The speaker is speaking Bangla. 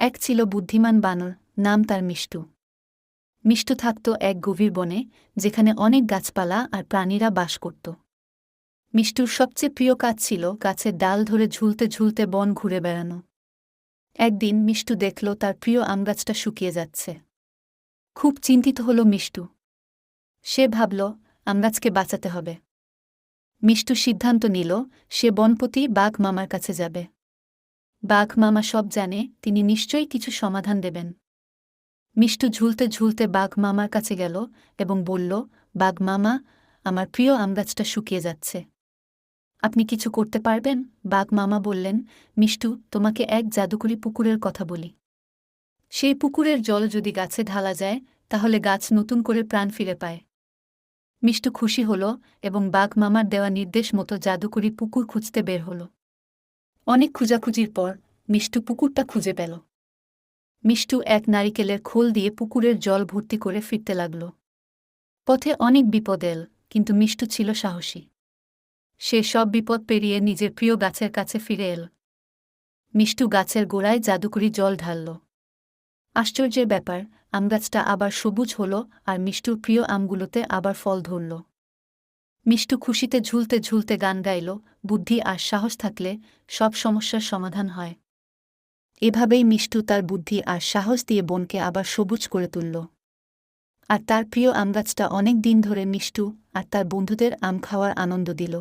এক ছিল বুদ্ধিমান বানর, নাম তার মিষ্টু। মিষ্টু থাকত এক গভীর বনে, যেখানে অনেক গাছপালা আর প্রাণীরা বাস করত। মিষ্টুর সবচেয়ে প্রিয় কাজ ছিল গাছের ডাল ধরে ঝুলতে ঝুলতে বন ঘুরে বেড়ানো। একদিন মিষ্টু দেখল তার প্রিয় আমগাছটা শুকিয়ে যাচ্ছে। খুব চিন্তিত হল মিষ্টু। সে ভাবল আমগাছকে বাঁচাতে হবে। মিষ্টু সিদ্ধান্ত নিল, সে বনপতি বাঘ মামার কাছে যাবে। মামা সব জানে, তিনি নিশ্চয়ই কিছু সমাধান দেবেন। মিষ্টু ঝুলতে ঝুলতে বাঘ মামার কাছে গেল এবং বলল, বাঘ মামা, আমার প্রিয় আমগাছটা শুকিয়ে যাচ্ছে। আপনি কিছু করতে পারবেন? বাঘ মামা বললেন, মিষ্টু, তোমাকে এক জাদুকরি পুকুরের কথা বলি। সেই পুকুরের জল যদি গাছে ঢালা যায়, তাহলে গাছ নতুন করে প্রাণ ফিরে পায়। মিষ্টু খুশি হল এবং বাঘ মামার দেওয়া নির্দেশ মতো জাদুকরি পুকুর খুঁজতে বের হল। অনেক খুঁজাখুঁজির পর মিষ্টু পুকুরটা খুঁজে পেল। মিষ্টু এক নারিকেলের খোল দিয়ে পুকুরের জল ভর্তি করে ফিরতে লাগল। পথে অনেক বিপদ এল, কিন্তু মিষ্টু ছিল সাহসী। সে সব বিপদ পেরিয়ে নিজের প্রিয় গাছের কাছে ফিরে এল। মিষ্টু গাছের গোড়ায় জাদুকরি জল ঢালল। আশ্চর্যের ব্যাপার, আমগাছটা আবার সবুজ হল আর মিষ্টুর প্রিয় আমগুলোতে আবার ফল ধরল। মিষ্টু খুশিতে ঝুলতে ঝুলতে গান গাইল, বুদ্ধি আর সাহস থাকলে সব সমস্যার সমাধান হয়। এভাবেই মিষ্টু তার বুদ্ধি আর সাহস দিয়ে বনকে আবার সবুজ করে তুলল। আর তার প্রিয় আমগাছটা অনেক দিন ধরে মিষ্টু আর তার বন্ধুদের আম খাওয়ার আনন্দ দিল।